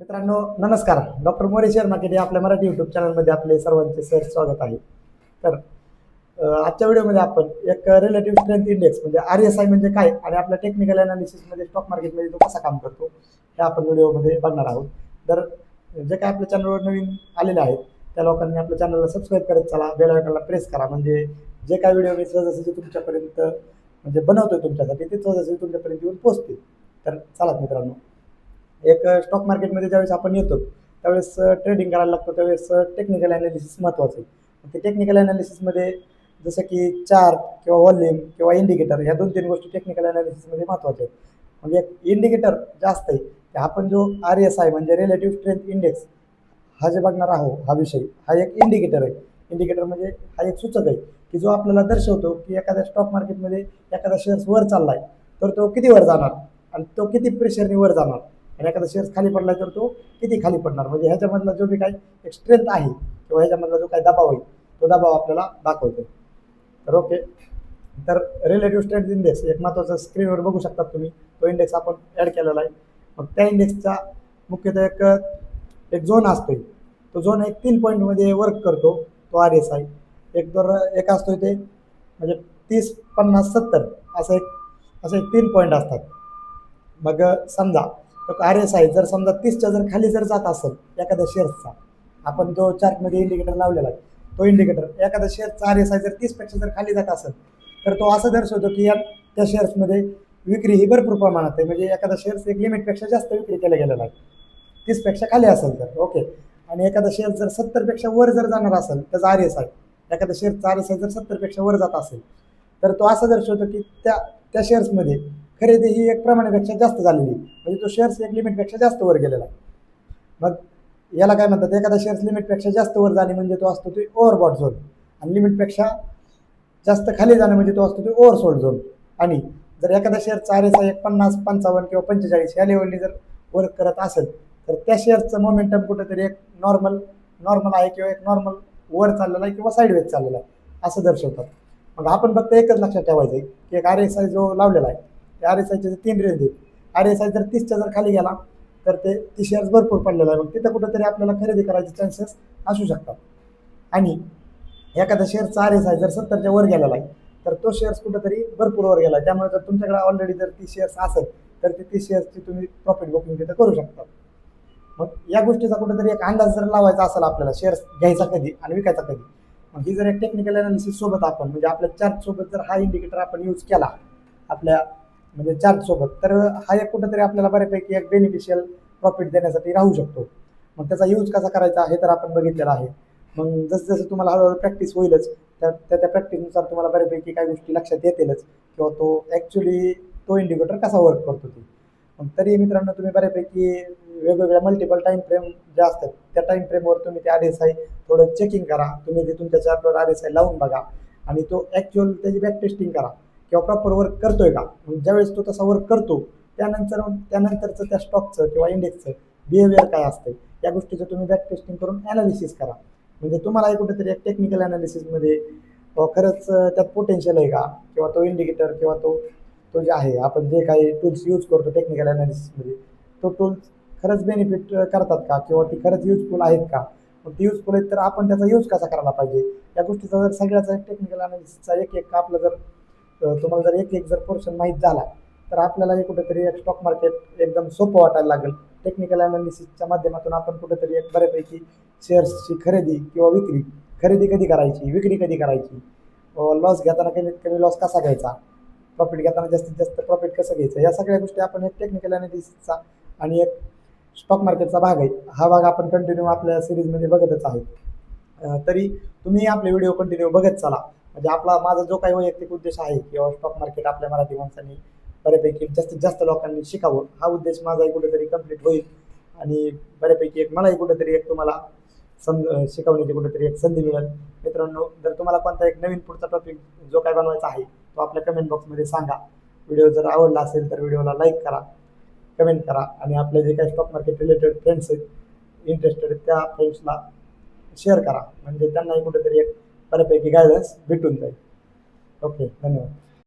मित्रांनो नमस्कार. Doctor More share market या आपल्या मराठी युट्यूब चॅनलमध्ये आपले सर्वांचे सर स्वागत आहे. तर आजच्या व्हिडिओमध्ये आपण एक रिलेटिव्ह स्ट्रेंथ इंडेक्स म्हणजे आर एस आय म्हणजे काय आणि आपल्या टेक्निकल अनालिसिसमध्ये स्टॉक मार्केटमध्ये तो कसा काम करतो हे आपण व्हिडिओमध्ये बघणार आहोत. तर जे काय आपल्या चॅनलवर नवीन आलेले आहेत त्या लोकांनी आपल्या चॅनलला सबस्क्राईब करत चला बेल आयकॉनला प्रेस करा. म्हणजे जे काय व्हिडिओ मी सहजासहजी तुमच्यापर्यंत म्हणजे बनवतोय तुमच्यासाठी ते सहजासहजी तुमच्यापर्यंत येऊन पोहोचतील. तर चला मित्रांनो एक स्टॉक मार्केटमध्ये ज्यावेळेस आपण येतो त्यावेळेस ट्रेडिंग करायला लागतो त्यावेळेस टेक्निकल ॲनालिसिस महत्त्वाचं आहे. ते टेक्निकल ॲनालिसिसमध्ये जसं की चार्ट किंवा व्हॉल्यूम किंवा इंडिकेटर ह्या दोन तीन गोष्टी टेक्निकल ॲनालिसिसमध्ये महत्त्वाच्या आहेत. म्हणजे एक इंडिकेटर जास्त आहे की आपण जो आर एस आय म्हणजे रिलेटिव्ह स्ट्रेंथ इंडेक्स हा जे बघणार आहोत हा विषय हा एक इंडिकेटर आहे. इंडिकेटर म्हणजे हा एक सूचक आहे की जो आपल्याला दर्शवतो की एखाद्या स्टॉक मार्केटमध्ये एखादा शेअर्स वर चाललाय तर तो किती वर जाणार? आणि तो किती प्रेशरने वर जाणार? आणि एखादा शेअर्स खाली पडला तर तो किती खाली पडणार? म्हणजे ह्याच्यामधला जो बी काही एक स्ट्रेंथ आहे किंवा ह्याच्यामधला जो काही दबाव आहे तो दबाव आपल्याला दाखवतो तर ओके. तर रिलेटिव्ह स्ट्रेंथ इंडेक्स एक महत्त्वाचा स्क्रीनवर बघू शकतात तुम्ही. तो इंडेक्स आपण ॲड केलेला आहे. मग त्या इंडेक्सचा मुख्यतः एक एक झोन असतो तो झोन एक तीन पॉईंटमध्ये वर्क करतो तो आर एस आय. एक दर एक असतो ते म्हणजे तीस पन्नास सत्तर असं एक असं एक तीन पॉईंट असतात. मग समजा आर एस आय जर समजा तीसच्या जर खाली जर जात असेल एखाद्या शेअर्सचा आपण जो चार्टमध्ये इंडिकेटर लावलेला आहे तो इंडिकेटर एखाद्या शेअरचा आर एस आय जर तीसपेक्षा जर खाली जात असेल तर तो असं दर्शवतो की या त्या शेअर्समध्ये विक्री ही भरपूर प्रमाणात आहे. म्हणजे एखादा शेअर्स एक लिमिटपेक्षा जास्त विक्री केला गेलेला आहे. तीसपेक्षा खाली असेल तर ओके आणि एखादा शेअर जर सत्तरपेक्षा वर जर जाणार असेल त्याचा आर एस आय एखादा शेअरचा आर एस आय जर सत्तरपेक्षा वर जात असेल तर तो असं दर्शवतो की त्या त्या शेअर्समध्ये खरेदी ही एक प्रमाणापेक्षा जास्त झालेली. म्हणजे तो शेअर्स एक लिमिटपेक्षा जास्त वर गेलेला आहे. मग याला काय म्हणतात? एखादा शेअर्स लिमिटपेक्षा जास्त वर जाणे म्हणजे तो असतो ते ओव्हरबॉट झोन आणि लिमिटपेक्षा जास्त खाली जाणं म्हणजे तो असतो ते ओव्हरसोल्ड झोन आणि जर एखादा शेअरचा आर एस आय एक पन्नास पंचावन्न किंवा पंचेचाळीस या लेवलनी जर वर्क करत असेल तर त्या शेअरचं मोमेंटम कुठंतरी एक नॉर्मल नॉर्मल आहे किंवा एक नॉर्मल वर चाललेला आहे किंवा साईडवेज चाललेला आहे. असं दर्शवतात. मग आपण फक्त एकच लक्षात ठेवायचं आहे की एक आर एस आय जो लावलेला आहे आर एस आयचे तीन रेंज आहेत आर एस आय जर तीसच्या जर खाली गेला तर ते ती शेअर्स भरपूर पडलेला आहे. मग तिथं कुठंतरी आपल्याला खरेदी करायचे चान्सेस असू शकतात. आणि एखादा शेअरचा आर एस आय जर सत्तरच्या वर गेलेला आहे तर तो शेअर्स कुठंतरी भरपूर वर गेला आहे. त्यामुळे जर तुमच्याकडे ऑलरेडी जर ती शेअर्स असेल तर ती ती शेअर्सची तुम्ही प्रॉफिट बुकिंग तिथं करू शकता. मग या गोष्टीचा कुठेतरी एक अंदाज जर लावायचा असेल आपल्याला शेअर्स घ्यायचा कधी आणि विकायचा कधी मग ही जर एक टेक्निकल अनालिसिस सोबत आपण म्हणजे आपल्या चार्ट सोबत जर हा इंडिकेटर आपण यूज केला आपल्या म्हणजे चार्ज सोबत. तर हा एक कुठंतरी आपल्याला बऱ्यापैकी एक बेनिफिशियल प्रॉफिट देण्यासाठी राहू शकतो. मग त्याचा यूज कसा करायचा हे तर आपण बघितलेलं आहे. मग जसं जसं तुम्हाला हळूहळू प्रॅक्टिस होईलच त्या त्या त्या प्रॅक्टिसनुसार तुम्हाला बऱ्यापैकी काही गोष्टी लक्षात येतीलच. किंवा तो ॲक्च्युली तो इंडिकेटर कसा वर्क करतो ते. मग तरी मित्रांनो तुम्ही बऱ्यापैकी वेगवेगळ्या मल्टिपल टाईम फ्रेम ज्या असतात त्या टाईम फ्रेमवर तुम्ही ते आर एस आय थोडं चेकिंग करा. तुम्ही ते तुमच्या चार्टवर आर एस आय लावून बघा. आणि तो ॲक्च्युअल त्याची बॅक टेस्टिंग करा. किंवा प्रॉपर वर्क करतोय का? मग ज्यावेळेस तो तसा वर्क करतो त्यानंतर त्यानंतरचं त्या स्टॉकचं किंवा इंडेक्सचं बिहेवियर काय असतं या गोष्टीचं तुम्ही बॅक टेस्टिंग करून ॲनालिसिस करा. म्हणजे तुम्हाला कुठेतरी एक टेक्निकल ॲनालिसिसमध्ये खरंच त्यात पोटेन्शियल आहे का? किंवा तो इंडिकेटर किंवा तो तो जे आहे आपण जे काही टूल्स यूज करतो टेक्निकल ॲनालिसिसमध्ये तो टूल्स खरंच बेनिफिट करतात का? किंवा ती खरंच युजफुल आहेत का? मग ती युजफुल आहेत तर आपण त्याचा यूज कसा करायला पाहिजे? या गोष्टीचा जर सगळ्याचा टेक्निकल ॲनालिसिसचा एक एक आपलं जर तुम्हाला जर एक एक जर पोर्शन माहीत झाला तर आपल्याला हे कुठेतरी एक स्टॉक मार्केट एकदम सोपं वाटायला लागेल. टेक्निकल ॲनालिसिसच्या माध्यमातून आपण कुठेतरी एक बऱ्यापैकी शेअर्सची खरेदी किंवा विक्री खरेदी कधी करायची विक्री कधी करायची? लॉस घेताना कमीत कमी लॉस कसा घ्यायचा? प्रॉफिट घेताना जास्तीत जास्त प्रॉफिट कसं घ्यायचं? या सगळ्या गोष्टी आपण एक टेक्निकल अनालिसिसचा आणि एक स्टॉक मार्केटचा भाग आहे. हा भाग आपण कंटिन्यू आपल्या सिरीजमध्ये बघतच आहे. तरी तुम्ही आपले व्हिडिओ कंटिन्यू बघत चला. म्हणजे आपला माझा जो काही वैयक्तिक उद्देश आहे किंवा स्टॉक मार्केट आपल्या मराठी माणसांनी बऱ्यापैकी जास्तीत जास्त लोकांनी शिकावं हा उद्देश माझाही कुठेतरी कंप्लीट होईल. आणि बऱ्यापैकी एक मलाही कुठेतरी एक तुम्हाला सम शिकवण्याची कुठेतरी एक संधी मिळेल. मित्रांनो जर तुम्हाला कोणता एक नवीन पुढचा टॉपिक जो काय बनवायचा आहे तो आपल्या कमेंट बॉक्समध्ये सांगा. व्हिडिओ जर आवडला असेल तर व्हिडिओला लाईक करा कमेंट करा आणि आपले जे काही स्टॉक मार्केट रिलेटेड फ्रेंड्स आहेत इंटरेस्टेड त्या फ्रेंड्सला शेअर करा. म्हणजे त्यांनाही कुठेतरी एक बऱ्यापैकी गायडन्स भेटून जाईल. ओके धन्यवाद.